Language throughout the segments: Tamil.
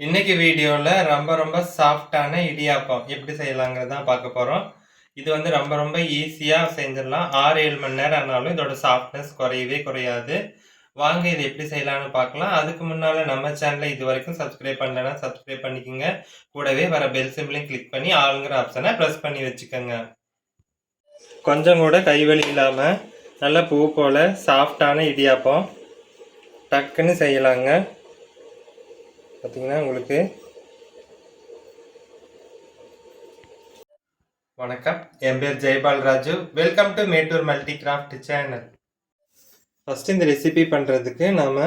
இன்னைக்கு வீடியோவில் ரொம்ப ரொம்ப சாஃப்டான இடியாப்பம் எப்படி செய்யலாங்கிறது தான் பார்க்க போகிறோம் இது வந்து ரொம்ப ரொம்ப ஈஸியாக செஞ்சிடலாம். ஆறு ஏழு மணி நேரம் ஆனாலும் இதோட சாஃப்ட்னஸ் குறையவே குறையாது. வாங்க இது எப்படி செய்யலாம்னு பார்க்கலாம். அதுக்கு முன்னால் நம்ம சேனலை இது வரைக்கும் சப்ஸ்கிரைப் பண்ணலன்னா சப்ஸ்கிரைப் பண்ணிக்கோங்க. கூடவே வர பெல் சிம்பிளையும் கிளிக் பண்ணி ஆளுங்கிற ஆப்ஷனை ப்ரெஸ் பண்ணி வச்சுக்கோங்க. கொஞ்சம் கூட கைவலி இல்லாமல் நல்ல பூ போல் சாஃப்டான இடியாப்பம் டக்குன்னு செய்யலாங்க. பார்த்தீங்கன்னா உங்களுக்கு வணக்கம். என் பேர் Jayapal Raju. Welcome to Mettur multi craft channel first இந்த ரெசிபி பண்ணுறதுக்கு நாம்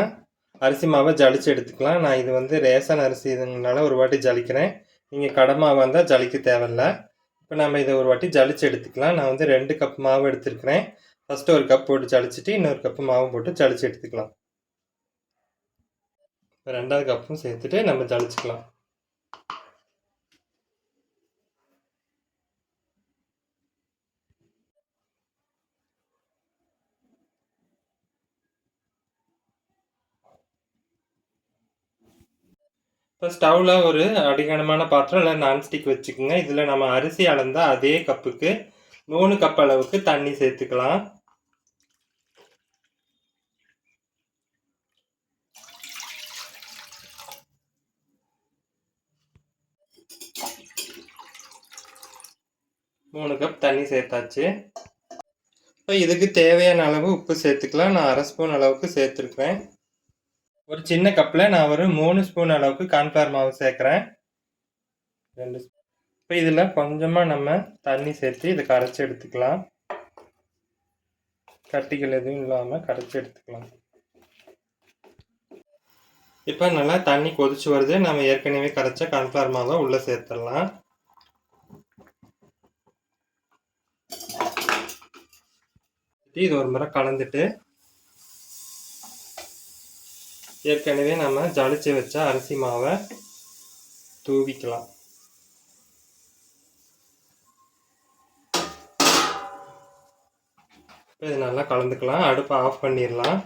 அரிசி மாவை ஜலிச்சு எடுத்துக்கலாம். நான் இது வந்து ரேஷன் அரிசி இதுனால ஒரு வாட்டி ஜலிக்கிறேன். நீங்கள் கடை மாவு வந்தால் ஜலிக்க தேவையில்ல. இப்போ நம்ம இதை ஒரு வாட்டி ஜலிச்சு எடுத்துக்கலாம். நான் வந்து ரெண்டு கப் மாவு எடுத்துருக்கிறேன். ஃபஸ்ட்டு ஒரு கப் போட்டு ஜலிச்சுட்டு இன்னொரு கப்பு மாவு போட்டு ஜலிச்சு எடுத்துக்கலாம். ரெண்டாவது கப்பும் சேர்த்துட்டு நம்ம ஜலிச்சுக்கலாம். இப்போ ஸ்டவ்வில் ஒரு அடிகனமான பாத்திரம் இல்லை நான்ஸ்டிக் வச்சுக்கோங்க. இதில் நம்ம அரிசி அளந்தால் அதே கப்புக்கு மூணு கப் அளவுக்கு தண்ணி சேர்த்துக்கலாம். மூணு கப் தண்ணி சேர்த்தாச்சு. இப்போ இதுக்கு தேவையான அளவு உப்பு சேர்த்துக்கலாம். நான் அரை ஸ்பூன் அளவுக்கு சேர்த்துருக்குறேன். ஒரு சின்ன கப்பில் நான் ஒரு மூணு ஸ்பூன் அளவுக்கு கான்ஃப்ளவர் மாவு சேர்க்குறேன். ரெண்டு இப்போ இதில் கொஞ்சமாக நம்ம தண்ணி சேர்த்து இதை கரைச்சி எடுத்துக்கலாம். கட்டிகள் எதுவும் இல்லாமல் கரைச்சி எடுத்துக்கலாம். இப்போ நல்லா தண்ணி கொதிச்சு வருது. நம்ம ஏற்கனவே கரைச்ச கான்ஃப்ளவர் மாவை உள்ளே சேர்த்துடலாம். இது ஒரு முறை கலந்துட்டு ஏற்கனவே நம்ம ஜலிச்சு வச்ச அரிசி மாவை தூவிக்கலாம். இப்போ இது நல்லா கலந்துக்கலாம். அடுப்பை ஆஃப் பண்ணிடலாம்.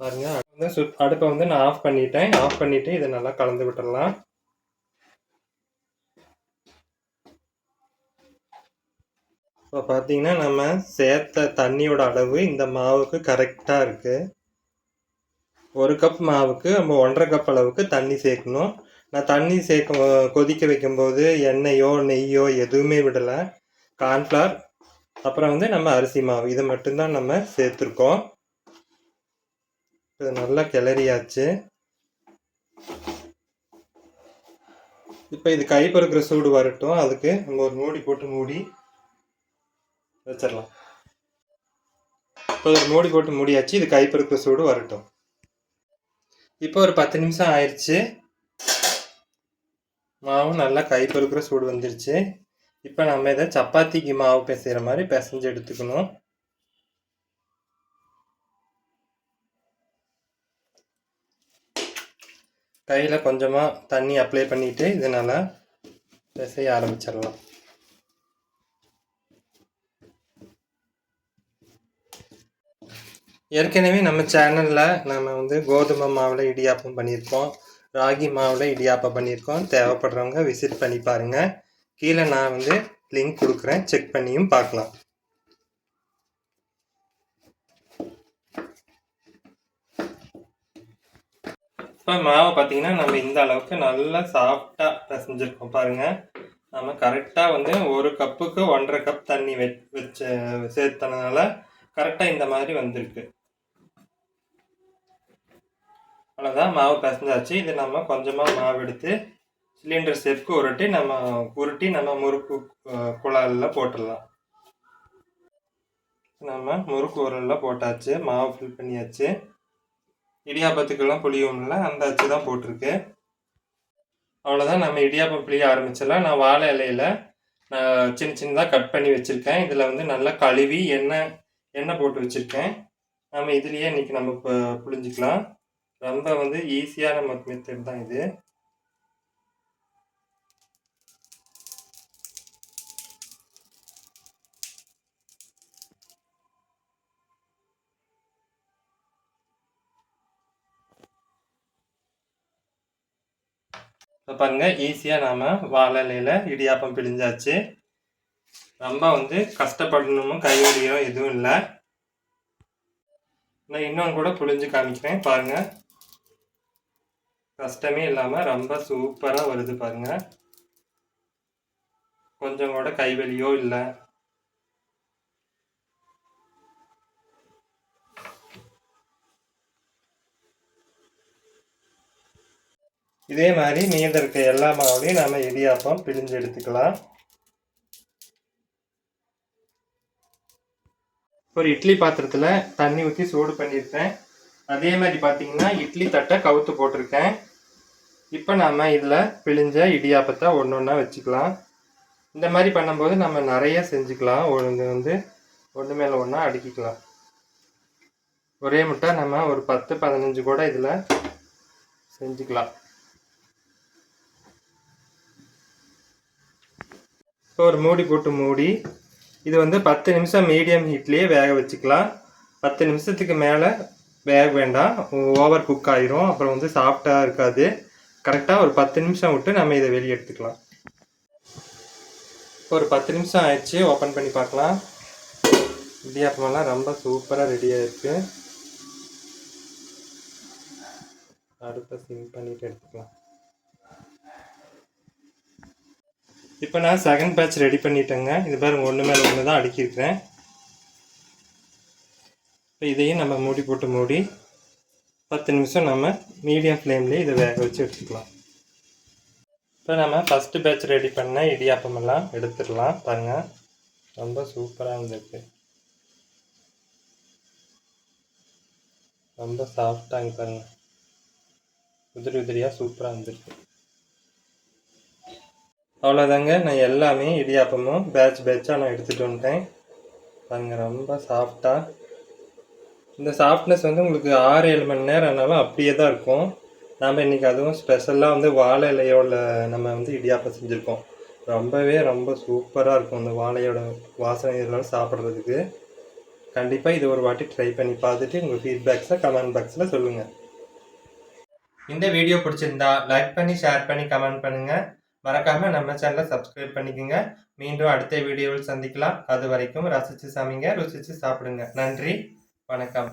பாருங்க வந்து அடுப்பை வந்து நான் ஆஃப் பண்ணிட்டேன். ஆஃப் பண்ணிட்டு இதை நல்லா கலந்து விட்டுடலாம். இப்போ பார்த்தீங்கன்னா நம்ம சேர்த்த தண்ணியோட அளவு இந்த மாவுக்கு கரெக்டாக இருக்குது ஒரு கப் மாவுக்கு நம்ம ஒன்றரை கப் அளவுக்கு தண்ணி சேர்க்கணும். நான் தண்ணி சேர்க்க கொதிக்க வைக்கும்போது எண்ணெயோ நெய்யோ எதுவுமே விடலை. கார்ன்ஃப்ளவர் அப்புறம் வந்து நம்ம அரிசி மாவு. இதை மட்டும்தான் நம்ம சேர்த்துருக்கோம். இது நல்லா கிளறியாச்சு. இப்போ இது கை சூடு வரட்டும். அதுக்கு நம்ம ஒரு மூடி போட்டு மூடி வச்சிடலாம். இப்போ ஒரு மூடி போட்டு மூடியாச்சு. இது கைப்பருப்பு சூடு வரட்டும். இப்போ ஒரு பத்து நிமிஷம் ஆயிடுச்சு மாவும் நல்லா கைப்பருக்கிற சூடு வந்துருச்சு. இப்போ நம்ம இதை சப்பாத்திக்கு மாவு பிசைகிற மாதிரி பிசைஞ்சு எடுத்துக்கணும். கையில் கொஞ்சமாக தண்ணி அப்ளை பண்ணிவிட்டு இதனால் பிசைய ஆரம்பிச்சிடலாம். ஏற்கனவே நம்ம சேனலில் நம்ம வந்து கோதுமை மாவில் இடியாப்பம் பண்ணியிருக்கோம். ராகி மாவில் இடியாப்பம் பண்ணியிருக்கோம். தேவைப்படுறவங்க விசிட் பண்ணி பாருங்கள் கீழே நான் வந்து லிங்க் கொடுக்குறேன். செக் பண்ணியும் பார்க்கலாம். இப்போ மாவை பார்த்தீங்கன்னா நம்ம இந்த அளவுக்கு நல்லா சாஃப்டாக பிசைஞ்சிருக்கோம். பாருங்கள் நம்ம கரெக்டாக வந்து ஒரு கப்புக்கு ஒன்றரை கப் தண்ணி வெ வச்சு சேர்த்தனால கரெக்டாக இந்த மாதிரி வந்திருக்கு. அவ்வளோதான் மாவு பிசைஞ்சாச்சு. இது நம்ம கொஞ்சமாக மாவு எடுத்து சிலிண்டர் ஷேப்க்கு உருட்டி நம்ம உருட்டி நம்ம முறுக்கு குழாலில் போட்டுடலாம். நம்ம முறுக்கு உரலில் போட்டாச்சு. மாவு ஃபில் பண்ணியாச்சு. இடியாப்பத்துக்கெல்லாம் புளியும்ல அந்த அச்சு தான் போட்டிருக்கு. அவ்வளோதான் நம்ம இடியாப்பம் புளிய ஆரம்பிச்சிடலாம். நான் வாழை இலையில் நான் சின்ன சின்னதாக கட் பண்ணி வச்சுருக்கேன். இதில் வந்து நல்லா கழுவி எண்ணெய் எண்ணெய் போட்டு வச்சுருக்கேன். நம்ம இதுலேயே இன்றைக்கி நம்ம புளிஞ்சிக்கலாம். ரொம்ப வந்து ஈஸியான மெத்தட் தான் இது. இப்போ பாருங்கள் ஈஸியாக நாம் வாழலையில் இடியாப்பம் பிழிஞ்சாச்சு. ரொம்ப வந்து கஷ்டப்படணுமோ கைவலியும் எதுவும் இல்லை. நான் இன்னும் கூட புழிஞ்சு காமிக்கிறேன். பாருங்கள் கஷ்டமே இல்லாமல் ரொம்ப சூப்பராக வருது பாருங்கள் கொஞ்சம் கூட கைவலியோ இல்லை. இதே மாதிரி மீத இருக்க எல்லா மாவுலையும் நம்ம இடியாப்பம் பிழிஞ்சு எடுத்துக்கலாம். ஒரு இட்லி பாத்திரத்தில் தண்ணி ஊற்றி சூடு பண்ணியிருக்கேன். அதே மாதிரி பார்த்தீங்கன்னா இட்லி தட்டை கவுத்து போட்டிருக்கேன். இப்போ நம்ம இதில் பிழிஞ்ச இடியாப்பத்தை ஒன்று ஒன்றா வச்சுக்கலாம். இந்த மாதிரி பண்ணும்போது நம்ம நிறைய செஞ்சுக்கலாம். ஒன்று வந்து ஒன்று மேலே ஒன்றா அடுக்கிக்கலாம். ஒரே முட்டை நம்ம ஒரு பத்து பதினஞ்சு கூட இதில் செஞ்சுக்கலாம். இப்போ ஒரு மூடி போட்டு மூடி இது வந்து பத்து நிமிஷம் மீடியம் ஹீட்லேயே வேக வச்சுக்கலாம். பத்து நிமிஷத்துக்கு மேலே வேக வேண்டாம். ஓவர் குக் ஆயிரும். அப்புறம் வந்து சாஃப்டாக இருக்காது. கரெக்டாக ஒரு பத்து நிமிஷம் விட்டு நம்ம இதை வெளியே எடுத்துக்கலாம். இப்போ ஒரு பத்து நிமிஷம் ஆயிடுச்சு ஓப்பன் பண்ணி பார்க்கலாம். இடியாப்பமெல்லாம் ரொம்ப சூப்பராக ரெடியாக இருக்கு அடுப்பை சிம் பண்ணிட்டு எடுத்துக்கலாம். இப்போ நான் செகண்ட் பேட்ச் ரெடி பண்ணிட்டேங்க. இது பாருங்க ஒன்று மேலே ஒன்று தான் அடுக்கியிருக்கிறேன். இப்போ இதையும் நம்ம மூடி போட்டு மூடி பத்து நிமிஷம் நம்ம மீடியம் ஃப்ளேம்லேயே இதை வேக வச்சு எடுத்துக்கலாம். இப்போ நம்ம ஃபஸ்ட்டு பேட்ச் ரெடி பண்ண இடியாப்பம் எல்லாம் எடுத்துடலாம். பாருங்கள் ரொம்ப சூப்பராக இருந்திருக்கு. ரொம்ப சாஃப்டாங்க பாருங்கள் உதிரி உதிரியாக சூப்பராக இருந்திருக்கு. அவ்வளோதாங்க நான் எல்லாமே இடியாப்பமும் பேட்ச் பேட்சாக நான் எடுத்துகிட்டு வந்துட்டேன். பாருங்கள் ரொம்ப சாஃப்டாக இந்த சாஃப்ட்னஸ் வந்து உங்களுக்கு ஆறு ஏழு மணி நேரம் ஆனாலும் அப்படியே தான் இருக்கும். நாம் இன்றைக்கி அதுவும் ஸ்பெஷலாக வந்து வாழை இலையோட நம்ம வந்து இடியாப்பம் செஞ்சுருக்கோம். ரொம்பவே ரொம்ப சூப்பராக இருக்கும் இந்த வாழையோட வாசனை இதெல்லாம் சாப்பிட்றதுக்கு. கண்டிப்பாக இது ஒரு வாட்டி ட்ரை பண்ணி பார்த்துட்டு உங்கள் ஃபீட்பேக்ஸை கமெண்ட் பாக்ஸில் சொல்லுங்கள் இந்த வீடியோ பிடிச்சிருந்தா லைக் பண்ணி ஷேர் பண்ணி கமெண்ட் பண்ணுங்கள் மறக்காமல் நம்ம சேனலை சப்ஸ்கிரைப் பண்ணிக்கோங்க. மீண்டும் அடுத்த வீடியோவில் சந்திக்கலாம். அது வரைக்கும் ரசித்து சமைங்க ருசித்து சாப்பிடுங்க. நன்றி. வணக்கம்.